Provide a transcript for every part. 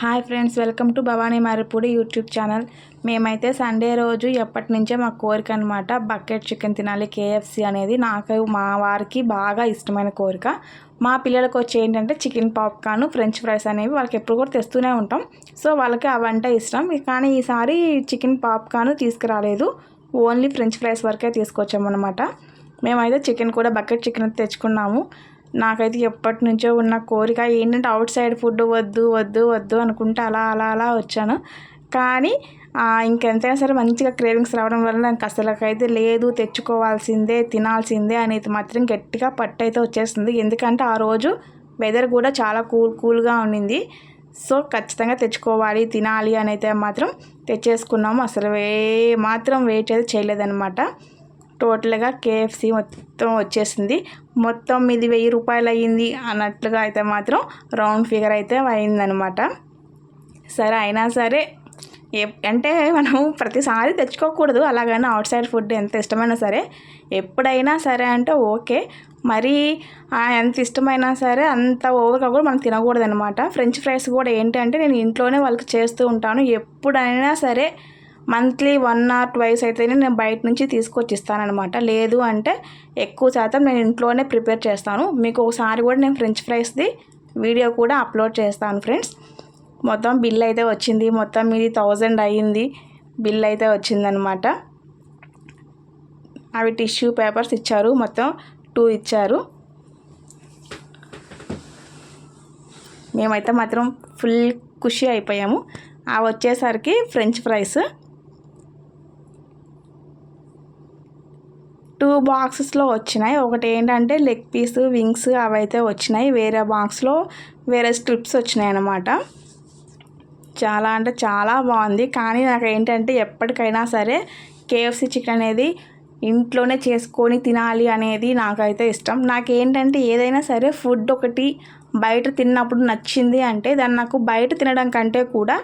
Hi friends welcome to Bhavani Maripudi YouTube channel. మేమైతే Sunday రోజు ఎప్పటి నుంచే మా కోరిక అనమాట బకెట్ చికెన్ తినాలి కేఎఫ్సి అనేది నాకు మా వారికి బాగా ఇష్టమైన కోరిక. మా పిల్లలకు వచ్చి ఏంటంటే చికెన్ పాప్కార్న్ ఫ్రెంచ్ ఫ్రైస్ అనేవి వాళ్ళకి ఎప్పుడు కూడా తెస్తూనే ఉంటాం. సో వాళ్ళకి అవంటే ఇష్టం. కానీ ఈసారి చికెన్ పాప్కార్న్ తీసుకురాలేదు. ఓన్లీ ఫ్రెంచ్ ఫ్రైస్ వరకే తీసుకొచ్చామన్నమాట. మేమైతే చికెన్ కూడా బకెట్ చికెన్ తెచ్చుకున్నాము. నాకైతే ఎప్పటి నుంచో ఉన్న కోరిక ఏంటంటే అవుట్ సైడ్ ఫుడ్ వద్దు వద్దు వద్దు అనుకుంటే అలా అలా అలా వచ్చాను. కానీ ఇంకెంతైనా సరే మంచిగా క్రేవింగ్స్ రావడం వల్ల నాకు అసలుకైతే లేదు తెచ్చుకోవాల్సిందే తినాల్సిందే అనేది మాత్రం గట్టిగా పట్టు అయితే వచ్చేస్తుంది. ఎందుకంటే ఆ రోజు వెదర్ కూడా చాలా కూల్ కూల్గా ఉండింది. సో ఖచ్చితంగా తెచ్చుకోవాలి తినాలి అని అయితే మాత్రం తెచ్చేసుకున్నాము. అసలు ఏ మాత్రం వెయిట్ అయితే చేయలేదన్నమాట. టోటల్గా కేఎఫ్సి మొత్తం వచ్చేసింది. మొత్తం ఇది వెయ్యి రూపాయలు అయ్యింది అన్నట్లుగా అయితే మాత్రం రౌండ్ ఫిగర్ అయితే అయిందనమాట సరే అయినా సరే అంటే మనం ప్రతిసారి తెచ్చుకోకూడదు. అలాగని అవుట్ సైడ్ ఫుడ్ ఎంత ఇష్టమైనా సరే ఎప్పుడైనా సరే అంటే ఓకే. మరి ఎంత ఇష్టమైనా సరే అంత ఓవర్గా కూడా మనం తినకూడదు అనమాట ఫ్రెంచ్ ఫ్రైస్ కూడా ఏంటంటే నేను ఇంట్లోనే వాళ్ళకి చేస్తూ ఉంటాను. ఎప్పుడైనా సరే మంత్లీ వన్ ఆర్ ట్వైస్ అయితేనే నేను బయట నుంచి తీసుకొచ్చి ఇస్తానమాట లేదు అంటే ఎక్కువ శాతం నేను ఇంట్లోనే ప్రిపేర్ చేస్తాను. మీకు ఒకసారి కూడా నేను ఫ్రెంచ్ ఫ్రైస్ది వీడియో కూడా అప్లోడ్ చేస్తాను ఫ్రెండ్స్. మొత్తం బిల్ అయితే వచ్చింది. మొత్తం మీది థౌజండ్ అయ్యింది. బిల్ అయితే వచ్చిందనమాట అవి టిష్యూ పేపర్స్ ఇచ్చారు. మొత్తం టూ ఇచ్చారు. మేమైతే మాత్రం ఫుల్ ఖుషి అయిపోయాము. అవి వచ్చేసరికి ఫ్రెంచ్ ఫ్రైస్. టూ బాక్సెస్లో వచ్చినాయి. ఒకటి ఏంటంటే లెగ్ పీస్ వింగ్స్ అవైతే వచ్చినాయి. వేరే బాక్స్లో వేరే స్ట్రిప్స్ వచ్చినాయి అన్నమాట. చాలా అంటే చాలా బాగుంది. కానీ నాకు ఏంటంటే ఎప్పటికైనా సరే కేఎఫ్సి చికెన్ అనేది ఇంట్లోనే చేసుకొని తినాలి అనేది నాకైతే ఇష్టం. నాకేంటంటే ఏదైనా సరే ఫుడ్ ఒకటి బయట తిన్నప్పుడు నచ్చింది అంటే దాన్ని నాకు బయట తినడం కంటే కూడా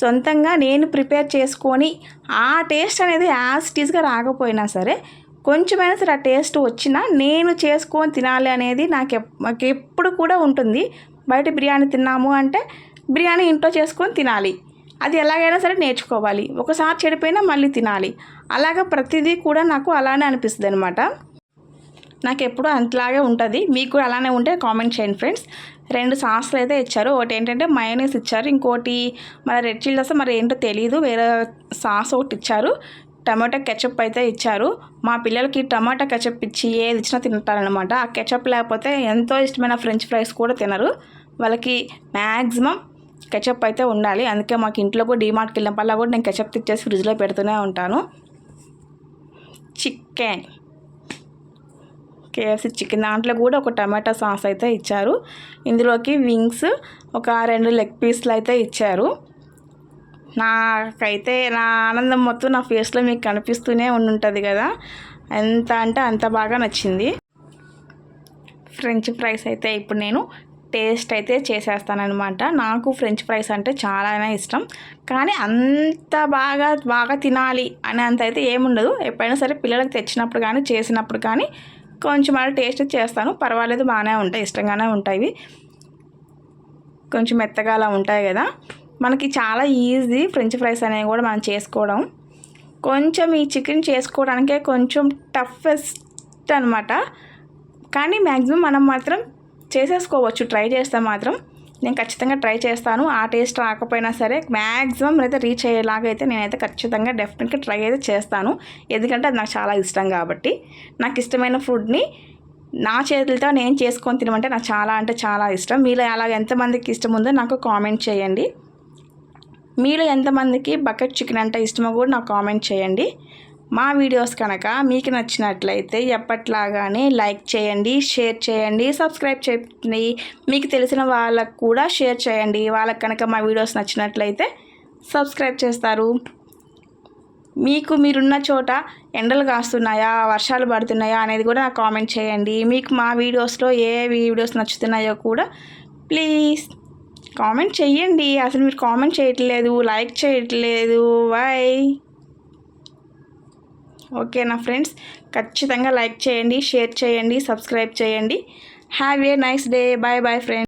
సొంతంగా నేను ప్రిపేర్ చేసుకొని ఆ టేస్ట్ అనేది యాజ్ టీజ్గా రాకపోయినా సరే కొంచెమైనా సరే ఆ టేస్ట్ వచ్చినా నేను చేసుకొని తినాలి అనేది నాకు నాకు ఎప్పుడు కూడా ఉంటుంది. బయట బిర్యానీ తిన్నాము అంటే బిర్యానీ ఇంట్లో చేసుకొని తినాలి. అది ఎలాగైనా సరే నేర్చుకోవాలి. ఒకసారి చెడిపోయినా మళ్ళీ తినాలి. అలాగ ప్రతిదీ కూడా నాకు అలానే అనిపిస్తుంది అనమాట నాకు ఎప్పుడు అంతలాగే ఉంటుంది. మీకు కూడా అలానే ఉంటే కామెంట్ చేయండి ఫ్రెండ్స్. రెండు సాస్లు అయితే ఇచ్చారు. ఒకటి ఏంటంటే మయోనీస్ ఇచ్చారు. ఇంకోటి మరి రెడ్ చిల్లీస్ మరి ఏంటో తెలియదు వేరే సాస్ ఒకటి ఇచ్చారు. టమాటా కెచప్ అయితే ఇచ్చారు. మా పిల్లలకి టమాటా కెచప్ ఇచ్చి ఏది ఇచ్చినా తింటారనమాట ఆ కెచప్ లేకపోతే ఎంతో ఇష్టమైన ఫ్రెంచ్ ఫ్రైస్ కూడా తినరు. వాళ్ళకి మ్యాక్సిమం కెచప్ అయితే ఉండాలి. అందుకే మాకు ఇంట్లో కూడా డిమార్ట్కి వెళ్ళినప్పల్లా కూడా నేను కెచప్ తెచ్చేసి ఫ్రిడ్జ్లో పెడుతూనే ఉంటాను. చికెన్. కేఎఫ్సి చికెన్ దాంట్లో కూడా ఒక టమాటా సాస్ అయితే ఇచ్చారు. ఇందులోకి వింగ్స్ ఒక రెండు లెగ్ పీస్లు అయితే ఇచ్చారు. నాకైతే నా ఆనందం మొత్తం నా ఫేస్లో మీకు కనిపిస్తూనే ఉండుంటుంది కదా. ఎంత అంటే అంత బాగా నచ్చింది. ఫ్రెంచ్ ఫ్రైస్ అయితే ఇప్పుడు నేను టేస్ట్ అయితే చేసేస్తానమాట నాకు ఫ్రెంచ్ ఫ్రైస్ అంటే చాలానే ఇష్టం. కానీ అంత బాగా బాగా తినాలి అని అంత అయితే ఏముండదు. ఎప్పుడైనా సరే పిల్లలకు తెచ్చినప్పుడు కానీ చేసినప్పుడు కానీ కొంచెం అలా టేస్ట్ చేస్తాను. పర్వాలేదు బాగానే ఉంటాయి ఇష్టంగానే ఉంటాయి. కొంచెం మెత్తగా అలా ఉంటాయి కదా. మనకి చాలా ఈజీ ఫ్రెంచ్ ఫ్రైస్ అనేవి కూడా మనం చేసుకోవడం. కొంచెం ఈ చికెన్ చేసుకోవడానికే కొంచెం టఫెస్ట్ అనమాట కానీ మ్యాక్సిమం మనం మాత్రం చేసేసుకోవచ్చు. ట్రై చేస్తే మాత్రం నేను ఖచ్చితంగా ట్రై చేస్తాను. ఆ టేస్ట్ రాకపోయినా సరే మ్యాక్సిమం అయితే రీచ్ అయ్యేలాగైతే నేనైతే ఖచ్చితంగా డెఫినెట్గా ట్రై అయితే చేస్తాను. ఎందుకంటే అది నాకు చాలా ఇష్టం కాబట్టి. నాకు ఇష్టమైన ఫుడ్ని నా చేతులతో నేను చేసుకొని తినమంటే నాకు చాలా అంటే చాలా ఇష్టం. మీలో అలాగ ఎంతమందికి ఇష్టం ఉందో నాకు కామెంట్ చేయండి. మీలో ఎంతమందికి బకెట్ చికెన్ అంటే ఇష్టమో కూడా నాకు కామెంట్ చేయండి. మా వీడియోస్ కనుక మీకు నచ్చినట్లయితే ఎప్పట్లాగానే లైక్ చేయండి షేర్ చేయండి సబ్స్క్రైబ్ చేయండి. మీకు తెలిసిన వాళ్ళకు కూడా షేర్ చేయండి. వాళ్ళకి కనుక మా వీడియోస్ నచ్చినట్లయితే సబ్స్క్రైబ్ చేస్తారు. మీకు మీరున్న చోట ఎండలు కాస్తున్నాయా వర్షాలు పడుతున్నాయా అనేది కూడా నాకు కామెంట్ చేయండి. మీకు మా వీడియోస్లో ఏ వీడియోస్ నచ్చుతున్నాయో కూడా ప్లీజ్ కామెంట్ చెయ్యండి. అసలు మీరు కామెంట్ చేయట్లేదు లైక్ చేయట్లేదు. వై ఓకే నా ఫ్రెండ్స్ ఖచ్చితంగా లైక్ చేయండి షేర్ చేయండి సబ్స్క్రైబ్ చేయండి. Have a nice day bye bye friends